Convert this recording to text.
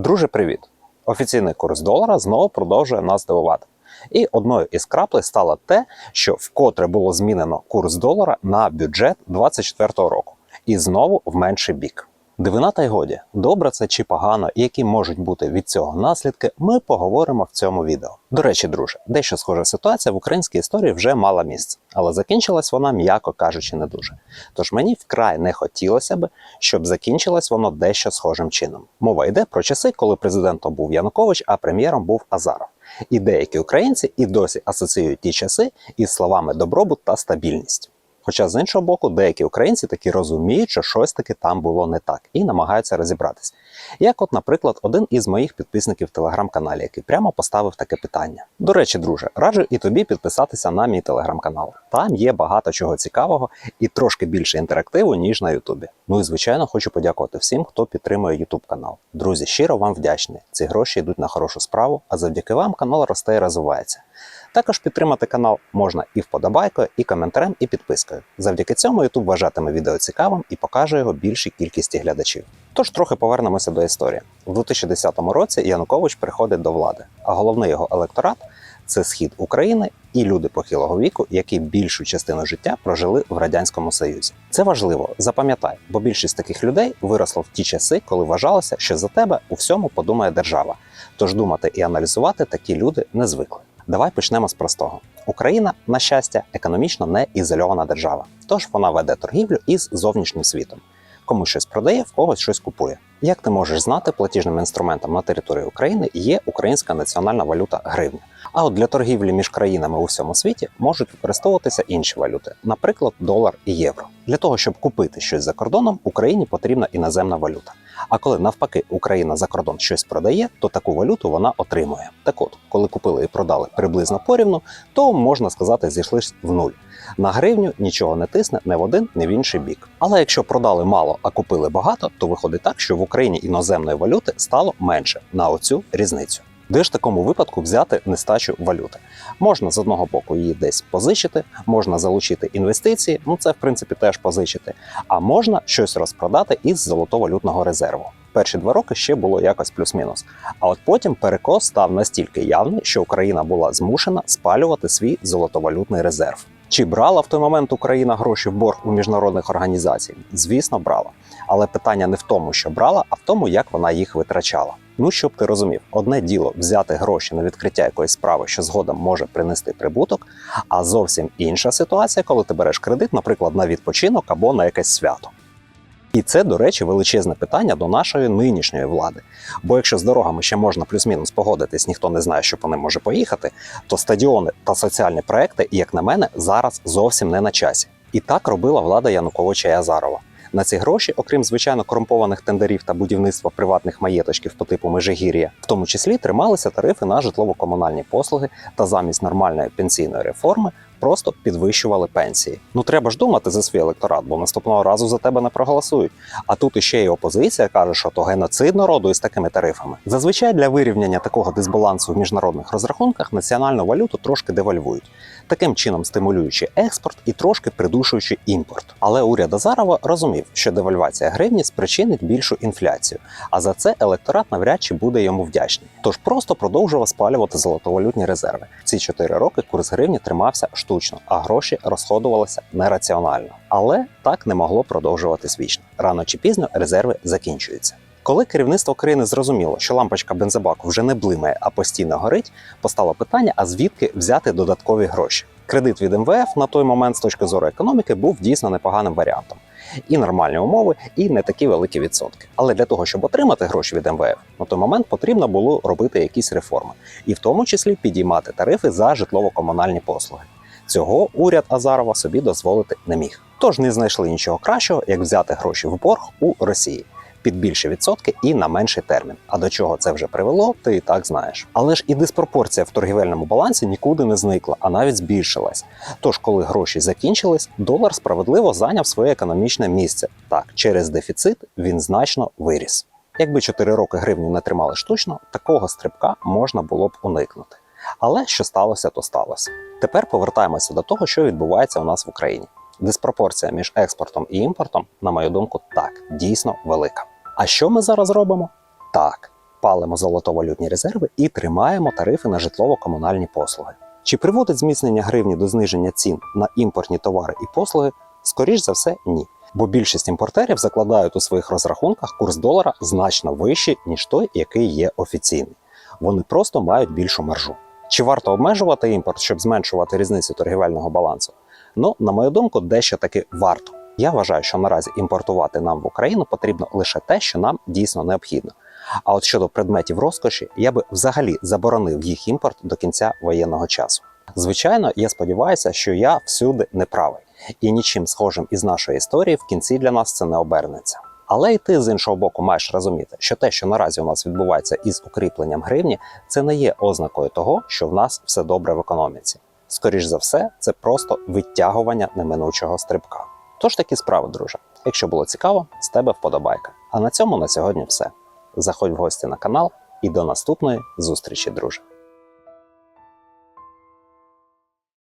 Друже, привіт! Офіційний курс долара знову продовжує нас дивувати. І одною із краплей стало те, що вкотре було змінено курс долара на бюджет 2024 року. І знову в менший бік. Дивина та й годі, добре це чи погано, і які можуть бути від цього наслідки, ми поговоримо в цьому відео. До речі, друже, дещо схожа ситуація в українській історії вже мала місце, але закінчилась вона, м'яко кажучи, не дуже. Тож мені вкрай не хотілося б, щоб закінчилось воно дещо схожим чином. Мова йде про часи, коли президентом був Янукович, а прем'єром був Азаров. І деякі українці і досі асоціюють ті часи із словами добробут та стабільність. Хоча з іншого боку, деякі українці таки розуміють, що щось таки там було не так, і намагаються розібратися. Як, от, наприклад, один із моїх підписників в телеграм-каналі, який прямо поставив таке питання. До речі, друже, раджу і тобі підписатися на мій телеграм-канал. Там є багато чого цікавого і трошки більше інтерактиву, ніж на Ютубі. Ну і звичайно, хочу подякувати всім, хто підтримує Ютуб канал. Друзі, щиро вам вдячний. Ці гроші йдуть на хорошу справу, а завдяки вам канал росте і розвивається. Також підтримати канал можна і вподобайкою, і коментарем, і підпискою. Завдяки цьому YouTube вважатиме відео цікавим і покаже його більшій кількості глядачів. Тож трохи повернемося до історії. У 2010 році Янукович приходить до влади, а головний його електорат це схід України і люди похилого віку, які більшу частину життя прожили в радянському союзі. Це важливо, запам'ятай, бо більшість таких людей виросло в ті часи, коли вважалося, що за тебе у всьому подумає держава. Тож думати і аналізувати такі люди не звикли. Давай почнемо з простого. Україна, на щастя, економічно не ізольована держава, тож вона веде торгівлю із зовнішнім світом. Комусь щось продає, в когось щось купує. Як ти можеш знати, платіжним інструментом на території України є українська національна валюта гривня. А от для торгівлі між країнами у всьому світі можуть використовуватися інші валюти, наприклад, долар і євро. Для того щоб купити щось за кордоном, Україні потрібна іноземна валюта. А коли навпаки Україна за кордон щось продає, то таку валюту вона отримує. Так от, коли купили і продали приблизно порівну, то можна сказати, зійшлись в нуль. На гривню нічого не тисне не в один, не в інший бік. Але якщо продали мало, а купили багато, то виходить так, що в Україні іноземної валюти стало менше на оцю різницю. Де ж такому випадку взяти нестачу валюти? Можна з одного боку її десь позичити, можна залучити інвестиції, ну це в принципі теж позичити, а можна щось розпродати із золотовалютного резерву. Перші два роки ще було якось плюс-мінус. А от потім перекос став настільки явний, що Україна була змушена спалювати свій золотовалютний резерв. Чи брала в той момент Україна гроші в борг у міжнародних організацій? Звісно, брала. Але питання не в тому, що брала, а в тому, як вона їх витрачала. Ну, щоб ти розумів, одне діло взяти гроші на відкриття якоїсь справи, що згодом може принести прибуток, а зовсім інша ситуація, коли ти береш кредит, наприклад, на відпочинок або на якесь свято. І це, до речі, величезне питання до нашої нинішньої влади. Бо якщо з дорогами ще можна плюс-мінус погодитись, ніхто не знає, що по ним може поїхати, то стадіони та соціальні проекти, як на мене, зараз зовсім не на часі. І так робила влада Януковича і Азарова. На ці гроші, окрім звичайно корумпованих тендерів та будівництва приватних маєточків по типу Межигір'я, в тому числі трималися тарифи на житлово-комунальні послуги та замість нормальної пенсійної реформи просто підвищували пенсії. Ну треба ж думати за свій електорат, бо наступного разу за тебе не проголосують. А тут іще й опозиція каже, що то геноцид народу із такими тарифами. Зазвичай для вирівняння такого дисбалансу в міжнародних розрахунках національну валюту трошки девальвують, таким чином стимулюючи експорт і трошки придушуючи імпорт. Але уряд Азарова розумів, що девальвація гривні спричинить більшу інфляцію, а за це електорат навряд чи буде йому вдячний. Тож просто продовжував спалювати золотовалютні резерви. Ці чотири роки курс гривні тримався штучно, а гроші розходувалися нераціонально. Але так не могло продовжуватись вічно. Рано чи пізно резерви закінчуються. Коли керівництво країни зрозуміло, що лампочка бензобаку вже не блимає, а постійно горить, постало питання: а звідки взяти додаткові гроші? Кредит від МВФ на той момент, з точки зору економіки, був дійсно непоганим варіантом. І нормальні умови, і не такі великі відсотки. Але для того, щоб отримати гроші від МВФ, на той момент потрібно було робити якісь реформи, і в тому числі підіймати тарифи за житлово-комунальні послуги. Цього уряд Азарова собі дозволити не міг. Тож не знайшли нічого кращого, як взяти гроші в борг у Росії під більші відсотки і на менший термін. А до чого це вже привело, ти і так знаєш. Але ж і диспропорція в торгівельному балансі нікуди не зникла, а навіть збільшилась. Тож, коли гроші закінчились, долар справедливо зайняв своє економічне місце. Так, через дефіцит він значно виріс. Якби 4 роки гривню не тримали штучно, такого стрибка можна було б уникнути. Але що сталося, то сталося. Тепер повертаємося до того, що відбувається у нас в Україні. Диспропорція між експортом і імпортом, на мою думку, так дійсно велика. А що ми зараз робимо? Так, палимо золотовалютні резерви і тримаємо тарифи на житлово-комунальні послуги. Чи приводить зміцнення гривні до зниження цін на імпортні товари і послуги? Скоріш за все, ні. Бо більшість імпортерів закладають у своїх розрахунках курс долара значно вищий, ніж той, який є офіційний. Вони просто мають більшу маржу. Чи варто обмежувати імпорт, щоб зменшувати різницю торгівельного балансу? Ну, на мою думку, дещо таки варто. Я вважаю, що наразі імпортувати нам в Україну потрібно лише те, що нам дійсно необхідно. А от щодо предметів розкоші, я би взагалі заборонив їх імпорт до кінця воєнного часу. Звичайно, я сподіваюся, що я всюди не правий, і нічим схожим із нашої історії в кінці для нас це не обернеться. Але й ти з іншого боку маєш розуміти, що те, що наразі у нас відбувається із укріпленням гривні, це не є ознакою того, що в нас все добре в економіці. Скоріш за все, це просто витягування неминучого стрибка. Тож такі справи, друже. Якщо було цікаво, з тебе вподобайка. А на цьому на сьогодні все. Заходь в гості на канал і до наступної зустрічі, друже.